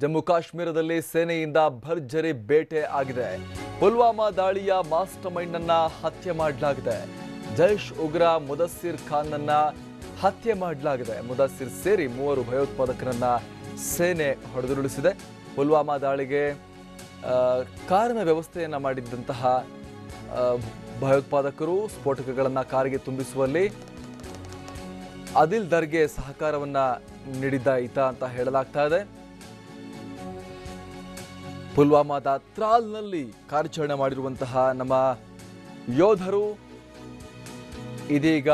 ಜಮ್ಮು ಕಾಶ್ಮೀರದಲ್ಲಿ ಸೇನೆಯಿಂದ ಭರ್ಜರಿ ಬೇಟೆ ಆಗಿದೆ. ಪುಲ್ವಾಮಾ ದಾಳಿಯ ಮಾಸ್ಟರ್ ಮೈಂಡ್ ಅನ್ನ ಹತ್ಯೆ ಮಾಡಲಾಗಿದೆ. ಜೈಷ್ ಉಗ್ರ ಮುದಸ್ಸಿರ್ ಖಾನ್ ಅನ್ನ ಹತ್ಯೆ ಮಾಡಲಾಗಿದೆ. ಮುದಸ್ಸಿರ್ ಸೇರಿ ಮೂವರು ಭಯೋತ್ಪಾದಕರನ್ನ ಸೇನೆ ಹೊಡೆದುರುಳಿಸಿದೆ. ಪುಲ್ವಾಮಾ ದಾಳಿಗೆ ಕಾರಿನ ವ್ಯವಸ್ಥೆಯನ್ನ ಮಾಡಿದ್ದಂತಹ ಭಯೋತ್ಪಾದಕರು ಸ್ಫೋಟಕಗಳನ್ನ ಕಾರಿಗೆ ತುಂಬಿಸುವಲ್ಲಿ ಅದಿಲ್ ದರ್ಗೆ ಸಹಕಾರವನ್ನ ನೀಡಿದ್ದ ಈತ ಅಂತ ಹೇಳಲಾಗ್ತಾ ಇದೆ. ಪುಲ್ವಾಮಾದ ತ್ರಾಲ್ನಲ್ಲಿ ಕಾರ್ಯಾಚರಣೆ ಮಾಡಿರುವಂತಹ ನಮ್ಮ ಯೋಧರು, ಇದೀಗ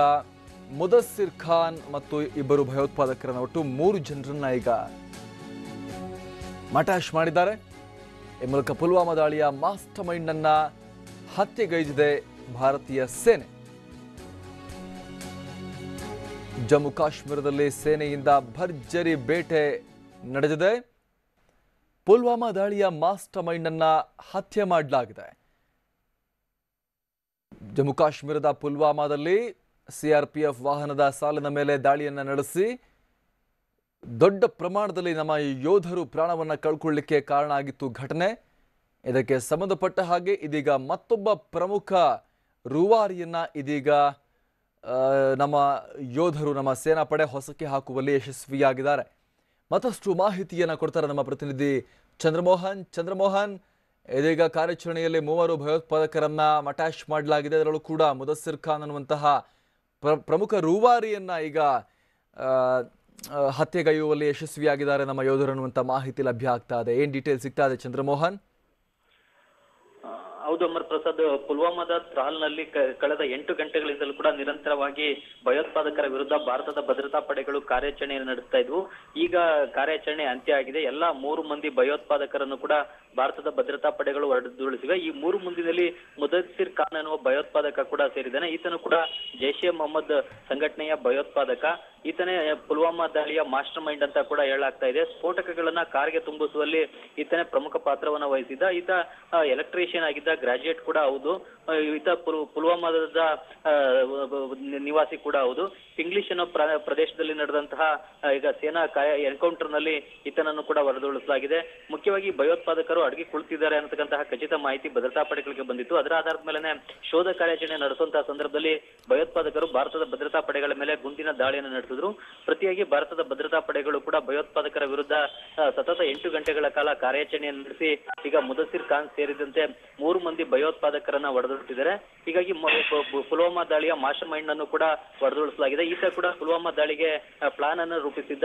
ಮುದಸ್ಸಿರ್ ಖಾನ್ ಮತ್ತು ಇಬ್ಬರು ಭಯೋತ್ಪಾದಕರನ್ನು ಒಟ್ಟು ಮೂರು ಜನರನ್ನ ಈಗ ಮಟಾಶ್ ಮಾಡಿದ್ದಾರೆ. ಈ ಮೂಲಕ ಪುಲ್ವಾಮಾ ದಾಳಿಯ ಮಾಸ್ಟರ್ ಮೈಂಡ್ ಅನ್ನ ಹತ್ಯೆಗೈದಿದೆ ಭಾರತೀಯ ಸೇನೆ. ಜಮ್ಮು ಕಾಶ್ಮೀರದಲ್ಲಿ ಸೇನೆಯಿಂದ ಭರ್ಜರಿ ಬೇಟೆ ನಡೆದಿದೆ. ಪುಲ್ವಾಮಾ ದಾಳಿಯ ಮಾಸ್ಟರ್ ಮೈಂಡ್ ಅನ್ನ ಹತ್ಯೆ ಮಾಡಲಾಗಿದೆ. ಜಮ್ಮು ಕಾಶ್ಮೀರದ ಪುಲ್ವಾಮಾದಲ್ಲಿ ಸಿಆರ್ಪಿಎಫ್ ವಾಹನದ ಸಾಲಿನ ಮೇಲೆ ದಾಳಿಯನ್ನ ನಡೆಸಿ, ದೊಡ್ಡ ಪ್ರಮಾಣದಲ್ಲಿ ನಮ್ಮ ಯೋಧರು ಪ್ರಾಣವನ್ನ ಕಳ್ಕೊಳ್ಳಿಕ್ಕೆ ಕಾರಣ ಆಗಿತ್ತು ಘಟನೆ. ಇದಕ್ಕೆ ಸಂಬಂಧಪಟ್ಟ ಹಾಗೆ ಇದೀಗ ಮತ್ತೊಬ್ಬ ಪ್ರಮುಖ ರೂವಾರಿಯನ್ನ ಇದೀಗ ನಮ್ಮ ಯೋಧರು, ನಮ್ಮ ಸೇನಾಪಡೆ ಹೊಸಕ್ಕೆ ಹಾಕುವಲ್ಲಿ ಯಶಸ್ವಿಯಾಗಿದ್ದಾರೆ. ಮತ್ತಷ್ಟು ಮಾಹಿತಿಯನ್ನು ಕೊಡ್ತಾರೆ ನಮ್ಮ ಪ್ರತಿನಿಧಿ ಚಂದ್ರಮೋಹನ್. ಚಂದ್ರಮೋಹನ್, ಇದೀಗ ಕಾರ್ಯಾಚರಣೆಯಲ್ಲಿ ಮೂವರು ಭಯೋತ್ಪಾದಕರನ್ನ ಅಟ್ಯಾಚ್ ಮಾಡಲಾಗಿದೆ. ಅದರಲ್ಲೂ ಕೂಡ ಮುದಸ್ಸಿರ್ ಖಾನ್ ಅನ್ನುವಂತಹ ಪ್ರ- ಪ್ರಮುಖ ರೂವಾರಿಯನ್ನ ಈಗ ಹತ್ಯೆಗೈಯುವಲ್ಲಿ ಯಶಸ್ವಿಯಾಗಿದ್ದಾರೆ ನಮ್ಮ ಯೋಧರು ಅನ್ನುವಂಥ ಮಾಹಿತಿ ಲಭ್ಯ ಆಗ್ತಾ ಇದೆ. ಏನ್ ಡೀಟೇಲ್ ಸಿಗ್ತಾ ಇದೆ ಚಂದ್ರಮೋಹನ್? ಹೌದು ಅಮರ್ ಪ್ರಸಾದ್, ಪುಲ್ವಾಮಾದ ತ್ರಾಲ್ನಲ್ಲಿ ಕಳೆದ ಎಂಟು ಗಂಟೆಗಳಿಂದಲೂ ಕೂಡ ನಿರಂತರವಾಗಿ ಭಯೋತ್ಪಾದಕರ ವಿರುದ್ಧ ಭಾರತದ ಭದ್ರತಾ ಪಡೆಗಳು ಕಾರ್ಯಾಚರಣೆ ನಡೆಸ್ತಾ ಇದ್ವು. ಈಗ ಕಾರ್ಯಾಚರಣೆ ಅಂತ್ಯ ಆಗಿದೆ. ಎಲ್ಲಾ ಮೂರು ಮಂದಿ ಭಯೋತ್ಪಾದಕರನ್ನು ಕೂಡ ಭಾರತದ ಭದ್ರತಾ ಪಡೆಗಳು ಹೊರಡುಳಿಸಿವೆ ಈ ಮೂರು ಮಂದಿನಲ್ಲಿ ಮುದಸ್ಸಿರ್ ಖಾನ್ ಅನ್ನುವ ಭಯೋತ್ಪಾದಕ ಕೂಡ ಸೇರಿದ್ದಾನೆ. ಈತನು ಕೂಡ ಜೈಷ್ ಎ ಮೊಹಮ್ಮದ್ ಸಂಘಟನೆಯ ಭಯೋತ್ಪಾದಕ. ಈತನೇ ಪುಲ್ವಾಮಾ ದಾಳಿಯ ಮಾಸ್ಟರ್ ಮೈಂಡ್ ಅಂತ ಕೂಡ ಹೇಳಲಾಗ್ತಾ ಇದೆ. ಸ್ಫೋಟಕಗಳನ್ನ ಕಾರ್ಗೆ ತುಂಬಿಸುವಲ್ಲಿ ಈತನೇ ಪ್ರಮುಖ ಪಾತ್ರವನ್ನ ವಹಿಸಿದ್ದ. ಈತ ಎಲೆಕ್ಟ್ರಿಷಿಯನ್ ಆಗಿದ್ದ ಗ್ರಾಜುಯೇಟ್ ಕೂಡ ಹೌದು. ಈತ ಪುಲ್- ಪುಲ್ವಾಮಾದ ನಿವಾಸಿ ಕೂಡ ಹೌದು. ಇಂಗ್ಲಿಷ್ ಅನ್ನೋ ಪ್ರದೇಶದಲ್ಲಿ ನಡೆದಂತಹ ಈಗ ಸೇನಾ ಎನ್ಕೌಂಟರ್ನಲ್ಲಿ ಈತನನ್ನು ಕೂಡ ವರದಿಗೊಳಿಸಲಾಗಿದೆ. ಮುಖ್ಯವಾಗಿ ಭಯೋತ್ಪಾದಕರು ಅಡಗಿ ಕುಳಿತಿದ್ದಾರೆ ಅನ್ನತಕ್ಕಂತಹ ಖಚಿತ ಮಾಹಿತಿ ಭದ್ರತಾ ಪಡೆಗಳಿಗೆ ಬಂದಿತ್ತು. ಅದರ ಆಧಾರದ ಮೇಲೆ ಶೋಧ ಕಾರ್ಯಾಚರಣೆ ನಡೆಸುವಂತಹ ಸಂದರ್ಭದಲ್ಲಿ ಭಯೋತ್ಪಾದಕರು ಭಾರತದ ಭದ್ರತಾ ಪಡೆಗಳ ಮೇಲೆ ಗುಂಡಿನ ದಾಳಿಯನ್ನು ನಡೆಸಿದ್ರು. ಪ್ರತಿಯಾಗಿ ಭಾರತದ ಭದ್ರತಾ ಪಡೆಗಳು ಕೂಡ ಭಯೋತ್ಪಾದಕರ ವಿರುದ್ಧ ಸತತ ಎಂಟು ಗಂಟೆಗಳ ಕಾಲ ಕಾರ್ಯಾಚರಣೆಯನ್ನು ನಡೆಸಿ ಈಗ ಮುದಸಿರ್ ಖಾನ್ ಸೇರಿದಂತೆ ಮೂರು ಮಂದಿ ಭಯೋತ್ಪಾದಕರನ್ನ ಹೊಡೆದುಟ್ಟಿದ್ದಾರೆ ಹೀಗಾಗಿ ಪುಲ್ವಾಮಾ ದಾಳಿಯ ಮಾಸ್ಟರ್ ಮೈಂಡ್ ಅನ್ನು ಕೂಡ ಹೊಡೆದುಳಿಸಲಾಗಿದೆ ಈತ ಕೂಡ ಪುಲ್ವಾಮಾ ದಾಳಿಗೆ ಪ್ಲಾನ್ ಅನ್ನು ರೂಪಿಸಿದ್ದ.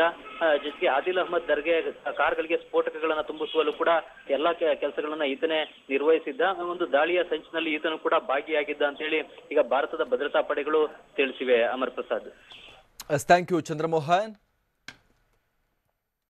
ಜೊತೆಗೆ ಆದಿಲ್ ಅಹಮದ್ ದರ್ಗೆ ಕಾರ್ಗಳಿಗೆ ಸ್ಫೋಟಕಗಳನ್ನ ತುಂಬಿಸುವಲ್ಲೂ ಕೂಡ ಎಲ್ಲಾ ಕೆಲಸಗಳನ್ನ ಈತನೇ ನಿರ್ವಹಿಸಿದ್ದ. ಒಂದು ದಾಳಿಯ ಸಂಚಿನಲ್ಲಿ ಈತನು ಕೂಡ ಭಾಗಿಯಾಗಿದ್ದ ಅಂತ ಹೇಳಿ ಈಗ ಭಾರತದ ಭದ್ರತಾ ಪಡೆಗಳು ತಿಳಿಸಿವೆ, Amar Prasad. Thank you Chandramohan